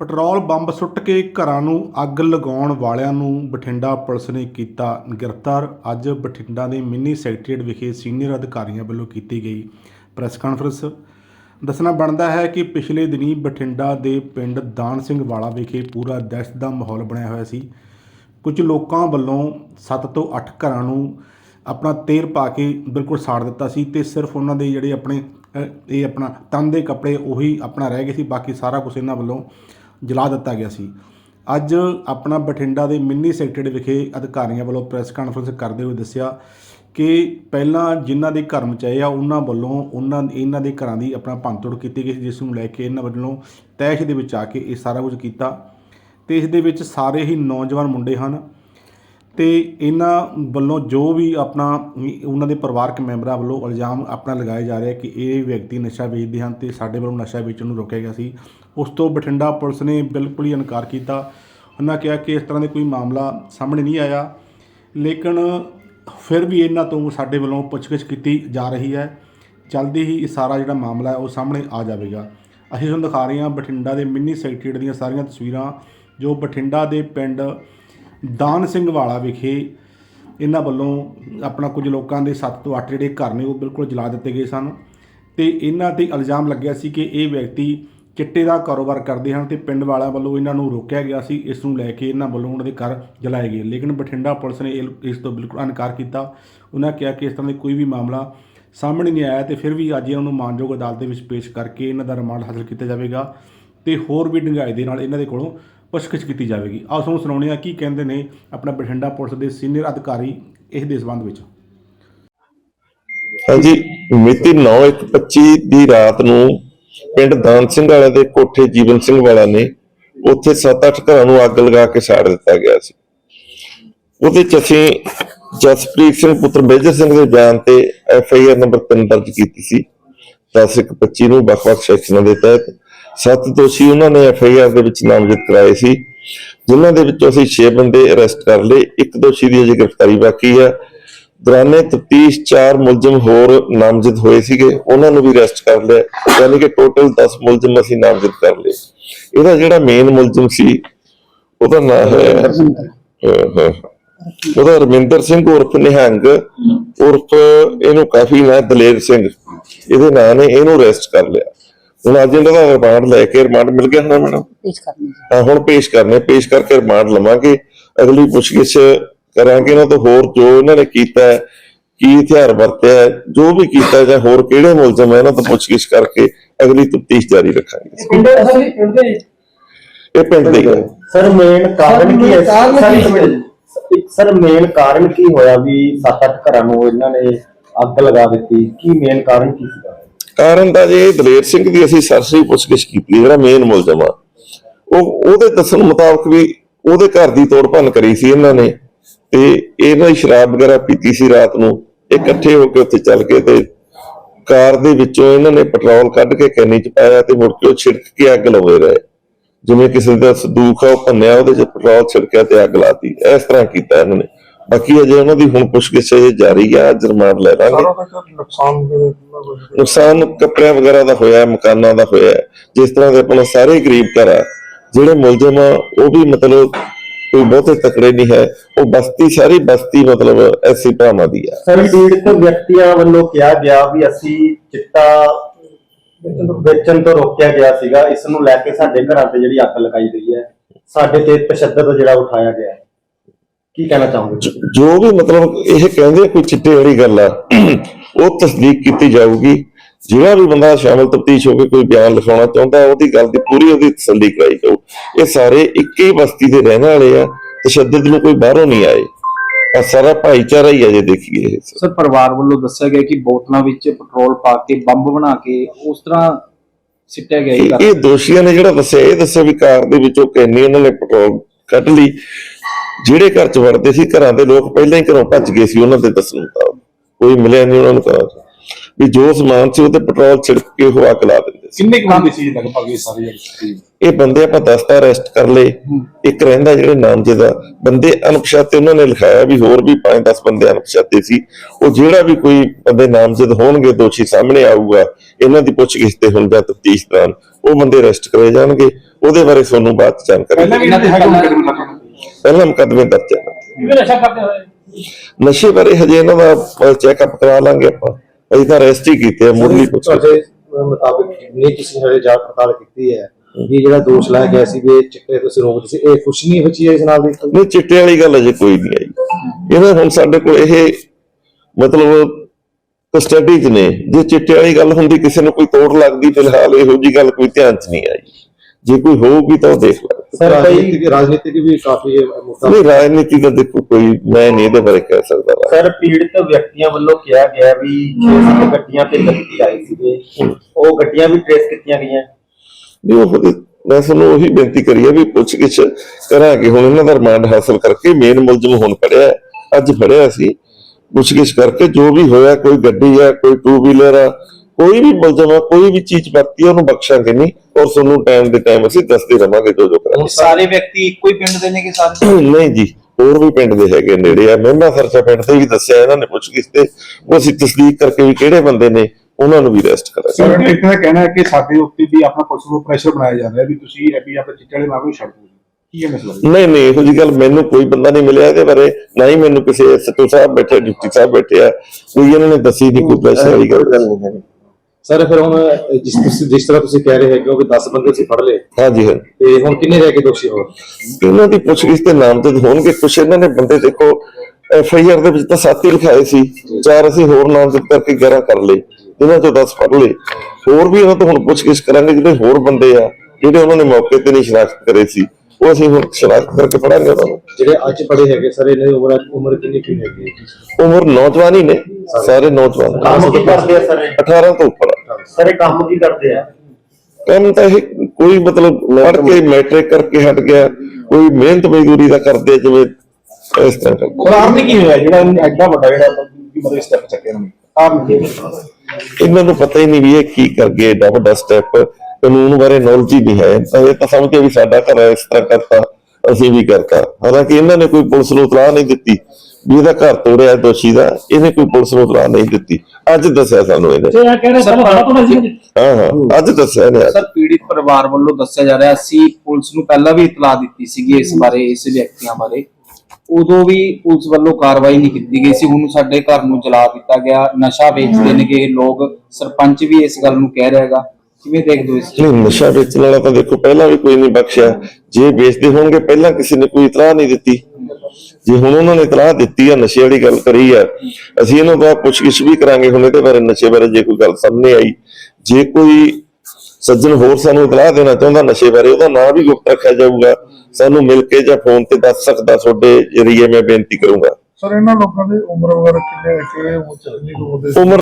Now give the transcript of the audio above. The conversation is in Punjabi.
ਪੈਟਰੋਲ ਬੰਬ ਸੁੱਟ ਕੇ ਘਰਾਂ ਨੂੰ ਅੱਗ ਲਗਾਉਣ ਵਾਲਿਆਂ ਨੂੰ ਬਠਿੰਡਾ ਪੁਲਿਸ ਨੇ ਕੀਤਾ ਗ੍ਰਿਫਤਾਰ। ਅੱਜ ਬਠਿੰਡਾ ਦੇ ਮਿੰਨੀ ਸੈਕਟਰੀਏਟ ਵਿਖੇ ਸੀਨੀਅਰ ਅਧਿਕਾਰੀਆਂ ਵੱਲੋਂ ਕੀਤੀ ਗਈ ਪ੍ਰੈਸ ਕਾਨਫਰੰਸ। ਦੱਸਣਾ ਬਣਦਾ ਹੈ ਕਿ ਪਿਛਲੇ ਦਿਨੀ ਬਠਿੰਡਾ ਦੇ ਪਿੰਡ ਦਾਨ ਸਿੰਘ ਵਾਲਾ ਵਿਖੇ ਪੂਰਾ ਦਹਿਸ਼ਤ ਦਾ ਮਾਹੌਲ ਬਣਿਆ ਹੋਇਆ ਸੀ। ਕੁਝ ਲੋਕਾਂ ਵੱਲੋਂ 7 ਤੋਂ 8 ਘਰਾਂ ਨੂੰ ਆਪਣਾ ਤੇਰ ਪਾ ਕੇ ਬਿਲਕੁਲ ਸਾੜ ਦਿੱਤਾ ਸੀ ਤੇ ਸਿਰਫ ਉਹਨਾਂ ਦੇ ਜਿਹੜੇ ਆਪਣੇ ਇਹ ਆਪਣਾ ਤਨ ਦੇ ਕੱਪੜੇ ਉਹੀ ਆਪਣਾ ਰਹਿ ਗਏ ਸੀ। ਬਾਕੀ ਸਾਰਾ ਕੁਝ ਇਹਨਾਂ ਵੱਲੋਂ ਜਲਾ ਦਿੱਤਾ ਗਿਆ ਸੀ। ਅੱਜ ਆਪਣਾ ਬਠਿੰਡਾ ਦੇ ਮਿੰਨੀ ਸੈਕਟਰੀ ਵਿਖੇ ਅਧਿਕਾਰੀਆਂ ਵੱਲੋਂ ਪ੍ਰੈਸ ਕਾਨਫਰੰਸ ਕਰਦੇ ਹੋਏ ਦੱਸਿਆ ਕਿ ਪਹਿਲਾਂ ਜਿਨ੍ਹਾਂ ਦੇ ਘਰ ਮਚਾਏ ਆ ਉਹਨਾਂ ਵੱਲੋਂ ਉਹਨਾਂ ਇਹਨਾਂ ਦੇ ਘਰਾਂ ਦੀ ਆਪਣਾ ਭੰਨਤੋੜ ਕੀਤੀ ਗਈ ਸੀ, ਜਿਸ ਨੂੰ ਲੈ ਕੇ ਇਹਨਾਂ ਵੱਲੋਂ ਤੈਸ਼ ਦੇ ਵਿੱਚ ਆ ਕੇ ਇਹ ਸਾਰਾ ਕੁਝ ਕੀਤਾ। ਤੇ ਇਸ ਦੇ ਵਿੱਚ ਸਾਰੇ ਹੀ ਨੌਜਵਾਨ ਮੁੰਡੇ ਹਨ। ਤੇ ਇਹਨਾਂ ਵੱਲੋਂ ਜੋ ਵੀ ਆਪਣਾ, ਉਹਨਾਂ ਦੇ ਪਰਿਵਾਰਕ ਮੈਂਬਰਾਂ ਵੱਲੋਂ ਇਲਜ਼ਾਮ ਆਪਣਾ ਲਗਾਏ ਜਾ ਰਿਹਾ ਕਿ ਇਹ ਵਿਅਕਤੀ ਨਸ਼ਾ ਵੇਚਦੇ ਹਨ ਤੇ ਸਾਡੇ ਵੱਲੋਂ ਨਸ਼ਾ ਵੇਚਣ ਨੂੰ ਰੋਕਿਆ ਗਿਆ ਸੀ। ਉਸ ਤੋਂ ਬਠਿੰਡਾ ਪੁਲਿਸ ਨੇ ਬਿਲਕੁਲ ਹੀ ਇਨਕਾਰ ਕੀਤਾ। ਉਹਨਾਂ ਕਿਹਾ ਕਿ ਇਸ ਤਰ੍ਹਾਂ ਦੇ ਕੋਈ ਮਾਮਲਾ ਸਾਹਮਣੇ ਨਹੀਂ ਆਇਆ, ਲੇਕਿਨ ਫਿਰ ਵੀ ਇਹਨਾਂ ਤੋਂ ਸਾਡੇ ਵੱਲੋਂ ਪੁੱਛਗਿੱਛ ਕੀਤੀ ਜਾ ਰਹੀ ਹੈ। ਜਲਦੀ ਹੀ ਇਹ ਸਾਰਾ ਜਿਹੜਾ ਮਾਮਲਾ ਹੈ, ਉਹ ਸਾਹਮਣੇ ਆ ਜਾਵੇਗਾ। ਅਸੀਂ ਤੁਹਾਨੂੰ ਦਿਖਾ ਰਹੇ ਹਾਂ ਬਠਿੰਡਾ ਦੇ ਮਿੰਨੀ ਸੈਕਟਰੀਏਟ ਦੀਆਂ ਸਾਰੀਆਂ ਤਸਵੀਰਾਂ, ਜੋ ਬਠਿੰਡਾ ਦੇ ਪਿੰਡ ਦਾਨ ਸਿੰਘ ਵਾਲਾ ਵਿਖੇ ਇਹਨਾਂ ਵੱਲੋਂ ਆਪਣਾ ਕੁਝ ਲੋਕਾਂ ਦੇ 7 ਤੋਂ 8 ਜਿਹੜੇ ਘਰ ਨੇ ਉਹ ਬਿਲਕੁਲ ਜਲਾ ਦਿੱਤੇ ਗਏ ਸਨ ਤੇ ਇਹਨਾਂ ਤੇ ਇਲਜ਼ਾਮ ਲੱਗਿਆ ਸੀ ਕਿ ਇਹ ਵਿਅਕਤੀ ਚਿੱਟੇ ਦਾ ਕਾਰੋਬਾਰ ਕਰਦੇ ਹਨ ਤੇ ਪਿੰਡ ਵਾਲਿਆਂ ਵੱਲੋਂ ਇਹਨਾਂ ਨੂੰ ਰੋਕਿਆ ਗਿਆ ਸੀ, ਇਸ ਨੂੰ ਲੈ ਕੇ ਇਹਨਾਂ ਵੱਲੋਂ ਉਹਨਾਂ ਦੇ ਘਰ ਜਲਾਏ ਗਏ। ਲੇਕਿਨ ਬਠਿੰਡਾ ਪੁਲਿਸ ਨੇ ਇਹ- ਇਸ ਤੋਂ ਬਿਲਕੁਲ ਇਨਕਾਰ ਕੀਤਾ। ਉਹਨਾਂ ਕਿਹਾ ਕਿ ਇਸ ਤਰ੍ਹਾਂ ਦਾ ਕੋਈ ਵੀ ਮਾਮਲਾ ਸਾਹਮਣੇ ਨਹੀਂ ਆਇਆ ਤੇ ਫਿਰ ਵੀ ਅੱਜ ਇਹਨਾਂ ਨੂੰ ਮਾਨਯੋਗ ਅਦਾਲਤ ਦੇ ਵਿੱਚ ਪੇਸ਼ ਕਰਕੇ ਇਹਨਾਂ ਦਾ ਰਿਮਾਂਡ ਹਾਸਲ ਕੀਤਾ ਜਾਵੇਗਾ ਤੇ ਹੋਰ ਵੀ ਡੂੰਘਾਈ ਦੇ ਨਾਲ ਇਹਨਾਂ ਦੇ ਕੋਲੋਂ ਪੁੱਛਗਿੱਛ ਕੀਤੀ ਜਾਵੇਗੀ। ਆਓ ਤੁਹਾਨੂੰ ਸੁਣਾਉਂਦੇ ਹਾਂ ਕੀ ਕਹਿੰਦੇ ਨੇ ਆਪਣਾ ਬਠਿੰਡਾ ਪੁਲਿਸ ਦੇ ਸੀਨੀਅਰ ਅਧਿਕਾਰੀ ਇਸ ਦੇ ਸੰਬੰਧ ਵਿੱਚ। ਹਾਂਜੀ, ਮਿਤੀ 9/1/25 ਦੀ ਰਾਤ ਨੂੰ ਪਿੰਡ ਦਾਨ ਸਿੰਘ ਵਾਲੇ ਦੇ ਕੋਠੇ ਜੀਵਨ ਸਿੰਘ ਵਾਲਾ ਨੇ ਉੱਥੇ 7-8 ਘਰਾਂ ਨੂੰ ਅੱਗ ਲਗਾ ਕੇ ਸਾੜ ਦਿੱਤਾ ਗਿਆ ਸੀ। ਉਹਦੇ ਚ ਅਸੀਂ ਜਸਪ੍ਰੀਤ ਸਿੰਘ ਪੁੱਤਰ ਮੇਜਰ ਸਿੰਘ ਦੇ ਬਿਆਨ ਤੇ ਐਫ ਆਈ ਆਰ ਨੰਬਰ 3 ਦਰਜ ਕੀਤੀ ਸੀ। 10/1/25 ਨੂੰ ਵੱਖ-ਵੱਖ ਸੈਕਸ਼ਨਾਂ ਦੇ ਤਹਿਤ ਸੱਤ ਦੋਸ਼ੀ ਉਹਨਾਂ ਨੇ ਐਫ ਦੇ ਵਿੱਚ ਨਾਮਜ਼ਦ ਕਰਾਏ ਸੀ, ਜਿਨ੍ਹਾਂ ਦੇ ਵਿੱਚੋਂ ਅਸੀਂ 6 ਬੰਦੇ ਅਰੈਸਟ ਕਰ ਲਏ, ਇੱਕ ਦੋਸ਼ੀ ਦੀ ਅਜੇ ਗ੍ਰਿਫਤਾਰੀ ਬਾਕੀ ਹੈ। ਦੌਰਾਨੇ ਤਫਤੀਸ਼ ਚਾਰ ਮੁਲਜ਼ਮ ਹੋਰ ਨਾਮਜ਼ਦ ਹੋਏ ਸੀਗੇ, ਉਹਨਾਂ ਨੂੰ ਵੀ ਅਰੈਸਟ ਕਰ ਲਿਆ। ਯਾਨੀ ਕਿ ਟੋਟਲ 10 ਮੁਲਜ਼ਮ ਅਸੀਂ ਨਾਮਜ਼ਦ ਕਰ ਲਏ। ਇਹਦਾ ਜਿਹੜਾ ਮੇਨ ਮੁਲਜ਼ਮ ਸੀ, ਉਹਦਾ ਨਾਮ ਹੈ ਉਹਦਾ ਰਮਿੰਦਰ ਸਿੰਘ ਉਰਫ ਨਿਹੰਗ। ਉਰਫ ਇਹਨੂੰ ਕਾਫੀ ਨਾਂ ਦਲੇਰ ਸਿੰਘ। ਇਹਦੇ ਨਾਂ ਨੇ ਇਹਨੂੰ ਅਰੈਸਟ ਕਰ ਲਿਆ। ਹੁਣ ਅੱਜ ਦਾ ਰਿਮਾਂਡ ਲੈ ਕੇ ਰਿਮਾਂਡ ਮਿਲ ਗਿਆ ਹੋਣਾ ਮੈਡਮ? ਪੇਸ਼ ਕਰਨੀ ਜੀ। ਹਾਂ ਹੁਣ ਪੇਸ਼ ਕਰਨੇ ਪੇਸ਼ ਕਰਕੇ ਰਿਮਾਂਡ ਲਵਾਂਗੇ। ਅਗਲੀ ਪੁੱਛਗਿੱਛ ਕਰਾਂਗੇ ਇਹਨਾਂ ਤੋਂ ਹੋਰ ਜੋ ਇਹਨਾਂ ਨੇ ਕੀਤਾ ਹੈ ਕੀ ਹਥਿਆਰ ਵਰਤਿਆ ਹੈ, ਜੋ ਵੀ ਕੀਤਾ ਹੈ ਜਾਂ ਹੋਰ ਕਿਹੜੇ ਮੁਲਜ਼ਮ ਹੈ ਇਹਨਾਂ ਤੋਂ ਪੁੱਛਗਿੱਛ ਕਰਕੇ ਅਗਲੀ ਤਫਤੀਸ਼ ਜਾਰੀ ਰੱਖਾਂਗੇ। ਇਹ ਪਿੰਡ ਦੇ ਹੈ। ਸਰ ਮੇਨ ਕਾਰਨ ਕੀ ਹੈ? ਸਰ ਮੇਨ ਕਾਰਨ ਕੀ ਹੋਇਆ ਵੀ 7-8 ਘਰਾਂ ਨੂੰ ਇਹਨਾਂ ਨੇ ਅੱਗ ਲਗਾ ਦਿੱਤੀ? ਕੀ ਮੇਨ ਕਾਰਨ ਕੀ ਸੀਗਾ? ਕਾਰਨ ਤਾਂ ਜੇ ਦਲੇਰ ਸਿੰਘ ਦੀ ਅਸੀਂ ਸਰਸਰੀ ਪੁੱਛਗਿੱਛ ਕੀਤੀ, ਜਿਹੜਾ ਮੇਨ ਮੁਲਜ਼ਮ ਆ, ਉਹ ਉਹਦੇ ਦੱਸਣ ਮੁਤਾਬਕ ਵੀ ਉਹਦੇ ਘਰ ਦੀ ਤੋੜ ਭੰਨ ਕਰੀ ਸੀ ਇਹਨਾਂ ਨੇ ਤੇ ਇਹਨਾਂ ਸ਼ਰਾਬ ਵਗੈਰਾ ਪੀਤੀ ਸੀ ਰਾਤ ਨੂੰ ਇਹ ਇਕੱਠੇ ਹੋ ਕੇ ਉੱਥੇ ਚੱਲ ਕੇ ਤੇ ਕਾਰ ਦੇ ਵਿੱਚੋਂ ਇਹਨਾਂ ਨੇ ਪੈਟਰੋਲ ਕੱਢ ਕੇ ਕੈਨੀ ਚ ਪਾਇਆ ਤੇ ਮੁੜ ਕੇ ਉਹ ਛਿੜਕ ਕੇ ਅੱਗ ਲਾਉਂਦੇ ਰਹੇ। ਜਿਵੇਂ ਕਿਸੇ ਦਾ ਸੰਦੂਕ ਆ, ਉਹ ਭੰਨਿਆ ਉਹਦੇ ਚ ਪੈਟਰੋਲ ਛਿੜਕਿਆ ਤੇ ਅੱਗ ਲਾਤੀ, ਇਸ ਤਰ੍ਹਾਂ ਕੀਤਾ ਇਹਨਾਂ ਨੇ। ਬਾਕੀ ਅਜੇ ਉਹਨਾਂ ਦੀ ਹੁਣ ਪੁੱਛਗਿੱਛ ਅਜੇ ਜਾਰੀ ਆ ਅੱਜ ਰਿਮਾਂਡ ਲੈ ਲਾਂਗੇ। ਨੁਕਸਾਨ ਦੇ ਨੁਕਸਾਨ ਕੱਪੜਿਆਂ ਵਗੈਰਾ ਦਾ ਹੋਇਆ ਹੈ, ਮਕਾਨਾਂ ਦਾ ਹੋਇਆ। ਹੈ। ਜਿਸ ਤਰ੍ਹਾਂ ਦੇ ਆਪਣਾ ਸਾਰੇ ਗਰੀਬ ਘਰ ਆ ਜਿਹੜੇ ਮੁਲਜ਼ਮ ਆ ਉਹ ਵੀ ਮਤਲਬ ਕੋਈ ਬਹੁਤੇ ਤਕੜੇ ਨਹੀਂ ਹੈ। ਉਹ ਬਸਤੀ ਸਾਰੀ ਬਸਤੀ ਮਤਲਬ ਐਸੀ ਭਰਾਵਾਂ ਦੀ ਆ। ਸਰ ਪੀੜਤ ਵਿਅਕਤੀਆਂ ਵੱਲੋਂ ਕਿਹਾ ਗਿਆ ਵੀ ਅਸੀਂ ਚਿੱਟਾ ਵੇਚਣ ਤੋਂ ਰੋਕਿਆ ਗਿਆ ਸੀਗਾ। ਇਸ ਨੂੰ ਲੈ ਕੇ ਸਾਡੇ ਘਰਾਂ ਤੇ ਜਿਹੜੀ ਅੱਗ ਲਗਾਈ ਗਈ ਹੈ ਸਾਡੇ ਤੇ ਤਸ਼ੱਦਦ ਜਿਹੜਾ ਉਠਾਇਆ ਗਿਆ ਹੈ। ਕੀ ਕਹਿਣਾ ਚਾਹੋਗੇ? ਜ- ਵੀ ਮਤਲਬ ਇਹ ਕਹਿੰਦੇ ਆ ਕੋਈ ਚਿੱਟੇ ਵਾਲੀ ਗੱਲ ਆ ਉਹ ਤਸਦੀਕ ਕੀਤੀ ਜਾਊਗੀ। ਜਿਹੜਾ ਵੀ ਬੰਦਾ ਸ਼ਾਮਲ ਤਫਤੀਸ਼ ਹੋ ਕੇ ਕੋਈ ਬਿਆਨ ਲਿਖਾਉਣਾ ਚਾਹੁੰਦਾ ਉਹਦੀ ਗੱਲ ਦੀ ਪੂਰੀ ਉਹਦੀ ਤਸੱਲੀ ਕਰਾਈ ਜਾਊ। ਇਹ ਸਾਰੇ ਇੱਕ ਹੀ ਬਸਤੀ ਦੇ ਰਹਿਣ ਵਾਲੇ ਆ ਤਸ਼ੱਦਦ ਨੂੰ ਕੋਈ ਬਾਹਰੋਂ ਨਹੀਂ ਆਏ। ਆ ਸਾਰਾ ਭਾਈਚਾਰਾ ਹੀ ਹੈ ਜੇ ਦੇਖੀਏ। ਸਰ ਪਰਿਵਾਰ ਵੱਲੋਂ ਦੱਸਿਆ ਗਿਆ ਕਿ ਬੋਤਲਾਂ ਵਿੱਚ ਪੈਟਰੋਲ ਪਾ ਕੇ ਬੰਬ ਬਣਾ ਕੇ ਉਸ ਤਰ੍ਹਾਂ ਸਿੱਟਿਆ ਗਿਆ ਇਹ ਦੋਸ਼ੀਆਂ ਨੇ ਜਿਹੜਾ ਦੱਸਿਆ ਇਹ ਦੱਸਿਆ ਵੀ ਕਾਰ ਦੇ ਵਿੱਚੋਂ ਕੈਨੀ ਉਹਨਾਂ ਨੇ ਪੈਟਰੋਲ ਕੱਢ ਲਈ। ਜਿਹੜੇ ਘਰ ਚ ਵੜਦੇ ਸੀ ਘਰਾਂ ਦੇ ਲੋਕ ਪਹਿਲਾਂ ਹੀ ਘਰੋਂ ਭੱਜ ਗਏ ਸੀ ਉਹਨਾਂ ਦੇ ਦੱਸਣ ਮੁਤਾਬਕ। ਕੋਈ ਮਿਲਿਆ ਨਹੀਂ ਉਹਨਾਂ ਨੂੰ ਘਰਾਂ 'ਚ। ਵੀ ਜੋ ਸਮਾਨ ਸੀ ਉਹ ਤੇ ਪੈਟਰੋਲ ਛਿੜਕ ਕੇ ਉਹ ਅੱਗ ਲਾ ਦਿੰਦੇ ਸੀ। ਕਿੰਨੇ ਬੰਦੇ ਸੀ ਲਗਭਗ ਇਹ ਸਾਰੇ ਇਹ ਬੰਦੇ ਆਪਾਂ ਦਸਤਾ ਅਰੈਸਟ ਕਰ ਲਏ। ਇੱਕ ਰਹਿੰਦਾ ਜਿਹੜੇ ਨਾਮਜ਼ਦ ਬੰਦੇ ਅਣਪਛਾਤੇ ਉਹਨਾਂ ਨੇ ਲਿਖਾਇਆ ਵੀ ਹੋਰ ਵੀ 5-10 ਬੰਦੇ ਅਣਪਛਾਤੇ ਸੀ। ਉਹ ਜਿਹੜਾ ਵੀ ਕੋਈ ਬੰਦੇ ਨਾਮਜ਼ਦ ਹੋਣਗੇ ਦੋਸ਼ੀ ਸਾਹਮਣੇ ਆਊਗਾ ਇਹਨਾਂ ਦੀ ਪੁੱਛਗਿੱਛ ਤੇ ਹੁਣ ਜਾਂ ਤਫਤੀਸ਼ ਦੌਰਾਨ ਉਹ ਬੰਦੇ ਅਰੈਸਟ ਕਰੇ ਜਾਣਗੇ। ਉਹਦੇ ਬਾਰੇ ਤੁਹਾਨੂੰ ਬਾਅਦ ਜਾਣਕਾਰੀ ਪਹਿਲਾਂ ਵੀ ਇਹਨਾਂ ਦੇ ਪਹਿਲਾਂ ਮੁਕੱਦਮੇ ਦਰਜ ਹੈ। ਕਿਵੇਂ ਨਸ਼ਾ ਕਰਦੇ ਹੋਏ? ਨਸ਼ੇ ਬਾਰੇ ਹਜੇ ਇਹਨਾਂ ਦਾ ਚੈੱਕਅਪ ਕਰਾ ਲਾਂਗੇ ਆਪਾਂ। ਅਸੀਂ ਤਾਂ ਅਰੈਸਟ ਹੀ ਕੀਤੇ ਆ ਮੁੱਢਲੀ ਪੁੱਛ ਤੁਹਾਡੇ ਮੁਤਾਬਕ ਨਹੀਂ ਤੁਸੀਂ ਹਲੇ ਜਾਂਚ ਪੜਤਾਲ ਕੀਤੀ ਹੈ ਇਹ ਜਿਹੜਾ ਦੋਸ਼ ਲਾਇਆ ਗਿਆ ਸੀ ਵੀ ਚਿੱਟੇ ਤੁਸੀਂ ਰੋਕਦੇ ਸੀ ਇਹ ਖੁਸ਼ ਨਹੀਂ ਬਚੀ ਇਸ ਨਾਲ ਦੀ? ਨਹੀਂ ਚਿੱਟੇ ਵਾਲੀ ਗੱਲ ਅਜੇ ਕੋਈ ਨਹੀਂ ਆਈ। ਇਹਨਾਂ ਹੁਣ ਸਾਡੇ ਕੋਲ ਇਹ ਮਤਲਬ ਕਸਟਡੀ 'ਚ ਨੇ। ਜੇ ਚਿੱਟੇ ਵਾਲੀ ਗੱਲ ਹੁੰਦੀ ਕਿਸੇ ਨੂੰ ਕੋਈ ਤੋੜ ਲੱਗਦੀ ਫਿਲਹਾਲ ਇਹੋ ਜੀ ਗੱਲ ਕੋਈ ਧਿਆਨ 'ਚ ਨਹੀਂ ਆਈ। ਜੇ ਕੋਈ ਹੋਊਗੀ ਤਾਂ ਉਹ ਦੇਖ ਲਾਂਗੇ ਸਰ ਰਾਜਨੀਤਿਕ ਰਾਜਨੀਤਿਕ ਵੀ ਕਾਫੀ ਮੁੱਦਾ ਨਹੀਂ ਰਾਜਨੀਤੀ ਦਾ ਦੇਖੋ ਕੋਈ ਮੈਂ ਨਹੀਂ ਇਹਦੇ ਬਾਰੇ ਕਹਿ ਸਕਦਾ। ਸਰ ਪੀੜਤ ਵਿਅਕਤੀਆਂ ਵੱਲੋਂ ਕਿਹਾ ਗਿਆ ਵੀ 6 ਗੱਡੀਆਂ ਤੇ ਗੱਡੀ ਆਈ ਸੀਗੇ ਉਹ ਗੱਡੀਆਂ ਵੀ ਟ੍ਰੇਸ ਕੀਤੀਆਂ ਗਈਆਂ। ਨਹੀਂ ਉਹ ਮੈਂ ਤੁਹਾਨੂੰ ਉਹੀ ਬੇਨਤੀ ਕਰੀ ਹੈ ਵੀ ਪੁੱਛ ਗਿੱਛ ਕਰਾਂਗੇ ਹੁਣ ਇਹਨਾਂ ਦਾ ਰਿਮਾਂਡ ਹਾਸਲ ਕਰਕੇ ਮੇਨ ਮੁਲਜ਼ਮ ਹੁਣ ਫੜਿਆ ਹੈ। ਅੱਜ ਫੜਿਆ ਸੀ। ਪੁੱਛ ਗਿੱਛ ਕਰਕੇ ਜੋ ਵੀ ਹੋਇਆ ਕੋਈ ਗੱਡੀ ਆ ਕੋਈ ਟੂ ਵੀਲਰ ਆ ਕੋਈ ਵੀ ਮੁਲਜ਼ਮ ਆ ਕੋਈ ਵੀ ਚੀਜ਼ ਵਰਤੀ ਉਹਨੂੰ ਬਖਸ਼ਾਂਗੇ ਨਹੀਂ ਔਰ ਤੁਹਾਨੂੰ ਟਾਈਮ ਦੇ ਟਾਈਮ ਅਸੀਂ ਦੱਸਦੇ ਰਵਾਂਗੇ ਜੋ ਜੋ ਕਰਾਂਗੇ। ਸਾਰੇ ਵਿਅਕਤੀ ਇੱਕੋ ਹੀ ਪਿੰਡ ਦੇ ਨੇ ਕਿ ਸਾਰੇ? ਨਹੀਂ ਜੀ ਹੋਰ ਵੀ ਪਿੰਡ ਦੇ ਹੈਗੇ ਨੇੜੇ ਆ। ਮਹਿਮਾ ਸਰਚਾ ਪਿੰਡ ਤੇ ਵੀ ਦੱਸਿਆ ਇਹਨਾਂ ਨੇ ਪੁੱਛ ਗਿੱਛ ਤੇ ਉਹ ਅਸੀਂ ਤਸਦੀਕ ਕਰਕੇ ਵੀ ਕਿਹੜੇ ਬੰਦੇ ਨੇ ਉਹਨਾਂ ਨੂੰ ਵੀ ਅਰੈਸਟ ਕਰਾਂਗੇ। ਸਰ ਇੱਕ ਦਾ ਕਹਿਣਾ ਹੈ ਕਿ ਸਾਡੇ ਉੱਤੇ ਵੀ ਆਪਣਾ ਪੁਲਿਸ ਨੂੰ ਪ੍ਰੈਸ਼ਰ ਬਣਾਇਆ ਜਾ ਰਿਹਾ ਵੀ ਤੁਸੀਂ ਵੀ ਆਪਣੇ ਚਿੱਟੇ ਵਾਲੇ ਮਾਮਲੇ ਛੱਡ ਦਿਓ ਕੀ ਹੈ ਮਸਲਾ ਨਹੀਂ ਨਹੀਂ ਇਹੋ ਜੀ ਗੱਲ ਮੈਨੂੰ ਕੋਈ ਬੰਦਾ ਨਹੀਂ ਮਿਲਿਆ ਇਹਦੇ ਬਾਰੇ ਨਾ ਹੀ ਮੈਨੂੰ ਕਿਸੇ ਸਤੂ ਸਾਹਿਬ ਬੈਠੇ ਡਿਪਟੀ ਸਾਹਿਬ ਬੈਠੇ ਆ। ਕੋਈ ਇਹਨਾਂ ਨੇ ਦੱਸੀ ਨਹੀਂ ਕੋਈ ਪ੍ਰੈਸ਼ਰ ਵਾਲੀ ਗੱਲ। ਨਹੀਂ ਹੈ ਸਰ ਫਿਰ ਹੁਣ ਜਿਸ ਤੁਸੀਂ ਜਿਸ ਤਰ੍ਹਾਂ ਤੁਸੀਂ ਕਹਿ ਰਹੇ ਹੈਗੇ ਹੋ ਕਿ 10 ਬੰਦੇ ਸੀ ਫੜ ਲਏ ਹਾਂਜੀ ਹਾਂ। ਤੇ ਹੁਣ ਕਿੰਨੇ ਰਹਿ ਗਏ ਦੋਸ਼ੀ ਹੋਰ? ਇਹਨਾਂ ਦੀ ਪੁੱਛਗਿੱਛ ਤੇ ਨਾਮਜ਼ਦ ਹੋਣਗੇ ਕੁਛ। ਇਹਨਾਂ ਨੇ ਬੰਦੇ ਦੇਖੋ ਐਫ ਆਈ ਆਰ ਦੇ ਵਿੱਚ ਤਾਂ ਸੱਤ ਹੀ ਲਿਖਾਏ ਸੀ। ਚਾਰ ਅਸੀਂ ਹੋਰ ਨਾਮਜ਼ਦ ਕਰਕੇ 11 ਕਰ ਲਏ। ਇਹਨਾਂ ਚੋਂ 10 ਫੜ ਲਏ। ਹੋਰ ਵੀ ਇਹਨਾਂ ਤੋਂ ਹੁਣ ਪੁੱਛਗਿੱਛ ਕਰਾਂਗੇ ਜਿਹੜੇ ਹੋਰ ਬੰਦੇ ਆ ਜਿਹੜੇ ਉਹਨਾਂ ਨੇ ਮੌਕੇ ਤੇ ਨਹੀਂ ਸ਼ਨਾਖਤ ਕਰੇ ਸੀ। ਉਹ ਅਸੀਂ ਹੁਣ ਸ਼ਨਾਖਤ ਕਰਕੇ ਫੜਾਂਗੇ ਉਹਨਾਂ ਨੂੰ। ਜਿਹੜੇ ਅੱਜ ਪੜੇ ਹੈਗੇ ਸਰ ਇਹਨਾਂ ਦੀ ਉਮਰ ਉਮਰ ਕਿੰਨੀ ਕੀ ਹੈਗੀ? ਉਮਰ ਨੌਜਵਾਨ ਹੀ ਨੇ ਸਾਰੇ ਨੌਜਵਾਨ। ਕੰਮ ਕੀ ਕਰਦੇ ਆ ਸਰ? 18 ਤੋਂ ਉੱਪਰ ਆ। ਸਰ ਇਹ ਕੰਮ ਕੀ ਕਰਦੇ ਆ? ਕੰਮ ਤਾਂ ਇਹ ਕੋਈ ਮਤਲਬ ਪੜ ਕੇ ਮੈਟ੍ਰਿਕ ਕਰਕੇ ਹਟ ਗਿਆ ਕੋਈ ਮਿਹਨਤ ਮਜ਼ਦੂਰੀ ਦਾ ਕਰਦੇ ਜਿਵੇਂ ਇਸ ਤਰ੍ਹਾਂ ਕਰਦੇ। ਕਾਰਨ ਕੀ ਹੋਇਆ? ਜਿਹੜਾ ਐਡਾ ਵੱਡਾ ਜਿਹੜਾ ਮਤਲਬ ਸਟੈਪ ਚੱਕਿਆ ਇਹਨਾਂ ਨੇ? ਇਹਨਾਂ ਨੂੰ ਪਤਾ ਹੀ ਨਹੀਂ ਵੀ ਇਹ ਕੀ ਕਰ ਗਏ ਵੱਡਾ ਸਟੈਪ ਕਾਨੂੰਨ ਬਾਰੇ ਨੌਲੇਜ ਹੀ ਨਹੀਂ ਹੈ। ਤਾਂ ਇਹ ਤਾਂ ਸਮਝਦੇ ਵੀ ਸਾਡਾ ਘਰ ਇਸ ਤਰ੍ਹਾਂ ਕਰਤਾ ਅਸੀਂ ਵੀ ਕਰਤਾ ਹਾਲਾਂਕਿ ਇਹਨਾਂ ਨੇ ਕੋਈ ਪੁਲਿਸ ਨੂੰ ਇਤਲਾਹ ਨਹੀਂ ਦਿੱਤੀ ਵੀ ਇਹਦਾ ਘਰ ਤੋੜਿਆ ਦੋਸ਼ੀ ਦਾ ਇਹਨੇ ਕੋਈ ਪੁਲਿਸ ਨੂੰ ਇਤਲਾਹ ਨਹੀਂ ਦਿੱਤੀ। ਅੱਜ ਦੱਸਿਆ ਸਾਨੂੰ ਇਹਨੇ। ਤੇ ਇਹ ਕਹਿੰਦੇ ਸਰ ਖਾਣਾ ਤੋਂ ਨਹੀਂ ਹਾਂ ਹਾਂ ਅੱਜ ਦੱਸਿਆ ਇਹਨੇ। ਸਰ ਪੀੜਿਤ ਪਰਿਵਾਰ ਵੱਲੋਂ ਦੱਸਿਆ ਜਾ ਰਿਹਾ ਸੀ ਪੁਲਿਸ ਨੂੰ ਪਹਿਲਾਂ ਵੀ ਇਤਲਾਹ ਦਿੱਤੀ ਸੀਗੀ ਇਸ ਬਾਰੇ ਇਸ ਵਿਅਕਤੀਆਂ ਬਾਰੇ। ਉਦੋਂ ਵੀ ਪੁਲਿਸ ਵੱਲੋਂ ਕਾਰਵਾਈ ਨਹੀਂ ਕੀਤੀ ਗਈ ਸੀ ਹੁਣ ਸਾਡੇ ਘਰ ਨੂੰ ਜਲਾ ਦਿੱਤਾ ਗਿਆ। ਨਸ਼ਾ ਵੇਚਦੇ ਨੇਗੇ ਲੋਕ। ਸਰਪੰਚ ਵੀ ਇਸ ਗੱਲ ਨੂੰ ਕਹਿ ਰਿਹਾਗਾ ਕਿਵੇਂ ਦੇਖਦੇ ਹੋ ਇਸ ਚੀਜ਼ ਨੂੰ? ਨਹੀਂ ਨਸ਼ਾ ਵੇਚਣ ਵਾਲਾ ਤਾਂ ਦੇਖੋ ਪਹਿਲਾਂ ਵੀ ਕੋਈ ਨਹੀਂ ਬਖਸ਼ਿਆ। ਜੇ ਵੇਚਦੇ ਹੋਣਗੇ ਪਹਿਲਾਂ ਕਿਸੇ ਨੇ ਕੋਈ ਇਤਲਾਹ ਨਹੀਂ ਦਿੱਤੀ। ਜੇ ਹੁਣ ਉਹਨਾਂ ਨੇ ਇਤਲਾਹ ਦਿੱਤੀ ਆ ਨਸ਼ੇ ਵਾਲੀ ਗੱਲ ਕਰੀ ਆ ਅਸੀਂ ਇਹਨਾਂ ਤੋਂ ਪੁੱਛਗਿੱਛ ਵੀ ਕਰਾਂਗੇ ਹੁਣ ਇਹਦੇ ਬਾਰੇ ਨਸ਼ੇ ਬਾਰੇ ਜੇ ਕੋਈ ਗੱਲ ਸਾਹਮਣੇ ਆਈ। ਜੇ ਕੋਈ ਸੱਜਣ ਹੋਰ ਸਾਨੂੰ ਇਤਲਾਹ ਦੇਣਾ ਚਾਹੁੰਦਾ ਨਸ਼ੇ ਬਾਰੇ ਉਹਦਾ ਨਾਂ ਵੀ ਗੁਪਤ ਰੱਖਿਆ ਜਾਊਗਾ। ਸਾਨੂੰ ਮਿਲ ਕੇ ਜਾਂ ਫੋਨ ਤੇ ਦੱਸ ਸਕਦਾ ਤੁਹਾਡੇ ਜਰੀਏ ਮੈਂ ਬੇਨਤੀ ਕਰੂੰਗਾ। ਸਰ ਇਹਨਾਂ ਲੋਕਾਂ ਦੀ ਉਮਰ ਵਗੈਰਾ ਕਿੰਨੇ ਕਿੰਨੀ ਕੁ ਉਮਰ ਦੇ ਉਮਰ